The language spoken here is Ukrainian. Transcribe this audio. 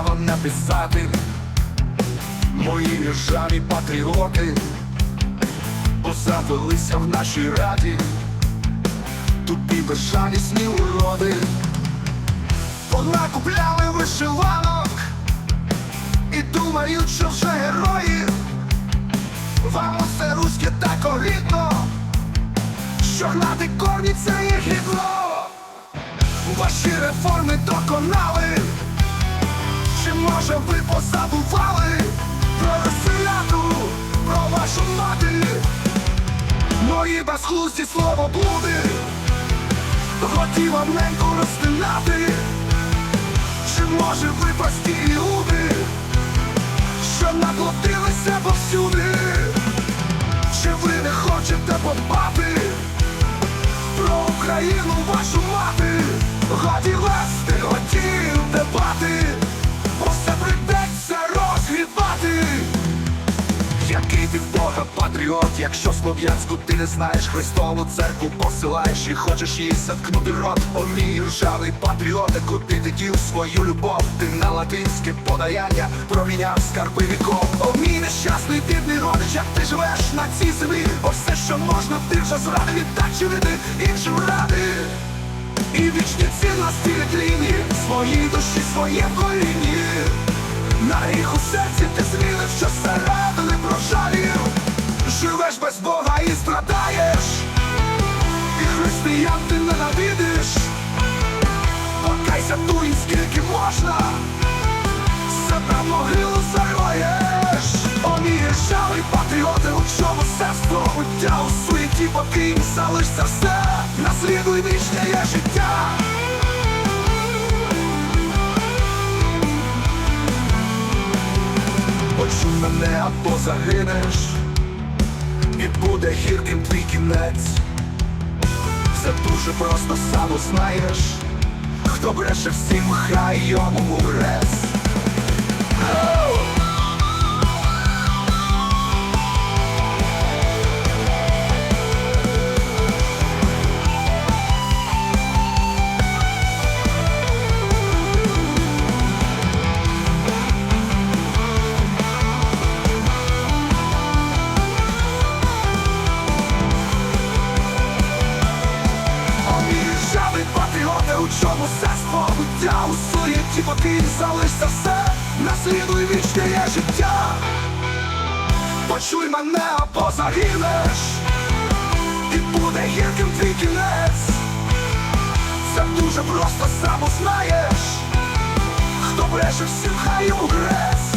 право написати. Мої ржаві патріоти Позавелися в нашій раді. Тупі безжалісні уроди. Понакупляли вишиванок І думають, що вже герої. Вам усе руське так огидно Що гнати корні це є гідно. Ваші реформи доконали Чи може ви позабували Про розселяту, про вашу матір Мої безглузді словоблуди Хотів вам неньку розпинати Чи може ви прості люди Що наплодилися повсюди? Чи ви не хочете подбати Про Україну вашу мати? Годі вести, годі дебати патріот, якщо слов'янську ти не знаєш Христову церкву посилаєш і хочеш їй заткнути рот. О мій ржавий патріоте, куди ти дів свою любов. Ти на латинське подаяння проміняв скарби віков. О мій нещасний бідний родич, як ти живеш на цій землі. О все, що можна, ти вже зради. Віддак чинити іншим ради. І вічні цінності тліні. Своїй душі, своє коліні на гріх у серці ти змінив, що середини прожалів скільки можна? Себе в могилу зароєш О мій ржавий патріоти, у чому серство Буття у суеті покинь, залишся все. Наслідуй вічне є життя. Почуй мене або загинеш, і буде гірким твій кінець. Все дуже просто сам узнаєш, хто бреше всім, хай йому грес. Буття у суєті покинь, залишся все, наслідуй вічне життя. Почуй мене або загинеш, і буде гірким твій кінець. Це дуже просто сам узнаєш, хто бреше всім, хай у грець.